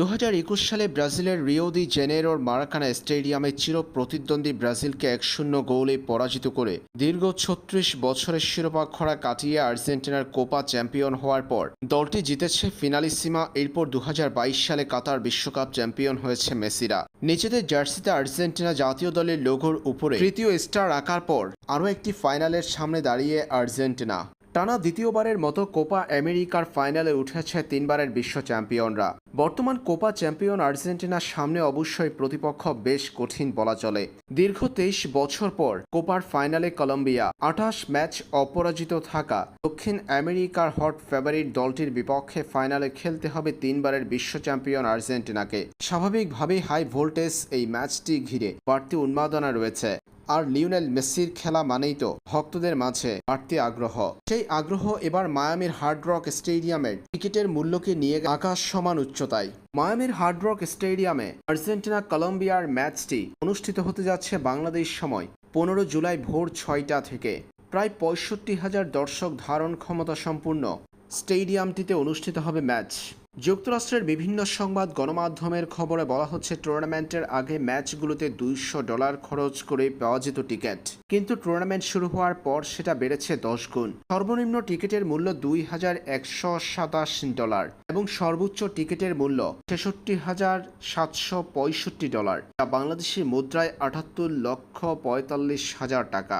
দু হাজার একুশ সালে ব্রাজিলের রিও দি জেনেরোর মারাকানা স্টেডিয়ামে চির প্রতিদ্বন্দ্বী ব্রাজিলকে এক শূন্য গোলে পরাজিত করে দীর্ঘ ছত্রিশ বছরের শিরোপা খরা কাটিয়ে আর্জেন্টিনার কোপা চ্যাম্পিয়ন হওয়ার পর দলটি জিতেছে ফিনালিসিমা। এরপর দু হাজার বাইশ সালে কাতার বিশ্বকাপ চ্যাম্পিয়ন হয়েছে মেসিরা। নিজেদের জার্সিতে আর্জেন্টিনা জাতীয় দলের লোগোর উপরে তৃতীয় স্টার আঁকার পর আরও একটি ফাইনালের সামনে দাঁড়িয়ে আর্জেন্টিনা। টানা দ্বিতীয়বারের মতো কোপা আমেরিকার ফাইনালে উঠেছে তিনবারের বিশ্ব চ্যাম্পিয়নরা। বর্তমান কোপা চ্যাম্পিয়ন আর্জেন্টিনার সামনে অবশ্যই প্রতিপক্ষ বেশ কঠিন বলা চলে। দীর্ঘ তেইশ বছর পর কোপার ফাইনালে কলম্বিয়া আঠাশ ম্যাচ অপরাজিত থাকা দক্ষিণ আমেরিকার হট ফেভারিট দলটির বিপক্ষে ফাইনালে খেলতে হবে তিনবারের বিশ্ব চ্যাম্পিয়ন আর্জেন্টিনাকে। স্বাভাবিকভাবেই হাই ভোল্টেজ এই ম্যাচটি ঘিরে বাড়তি উন্মাদনা রয়েছে। আর লিওনেল মেসির খেলা মানেই তো ভক্তদের মাঝে বাড়তি আগ্রহ। সেই আগ্রহ এবার মায়ামির হার্ড রক স্টেডিয়ামের টিকিটের মূল্যকে নিয়ে আকাশ সমান উচ্চতায়। মায়ামির হার্ড রক স্টেডিয়ামে আর্জেন্টিনা কলম্বিয়ার ম্যাচটি অনুষ্ঠিত হতে যাচ্ছে বাংলাদেশ সময় পনেরো জুলাই ভোর ছয়টা থেকে। প্রায় পঁয়ষট্টি হাজার দর্শক ধারণ ক্ষমতা সম্পূর্ণ স্টেডিয়ামটিতে অনুষ্ঠিত হবে ম্যাচ। যুক্তরাষ্ট্রের বিভিন্ন সংবাদ গণমাধ্যমের খবরে বলা হচ্ছে, টুর্নামেন্টের আগে ম্যাচগুলোতে দুইশো ডলার খরচ করে পাওয়া যেত টিকিট। কিন্তু টুর্নামেন্ট শুরু হওয়ার পর সেটা বেড়েছে দশ গুণ। সর্বনিম্ন টিকিটের মূল্য দুই হাজার একশো সাতাশ ডলার এবং সর্বোচ্চ টিকিটের মূল্য ছেষট্টি হাজার সাতশো পঁয়ষট্টি ডলার, যা বাংলাদেশি মুদ্রায় আটাত্তর লক্ষ পঁয়তাল্লিশ হাজার টাকা।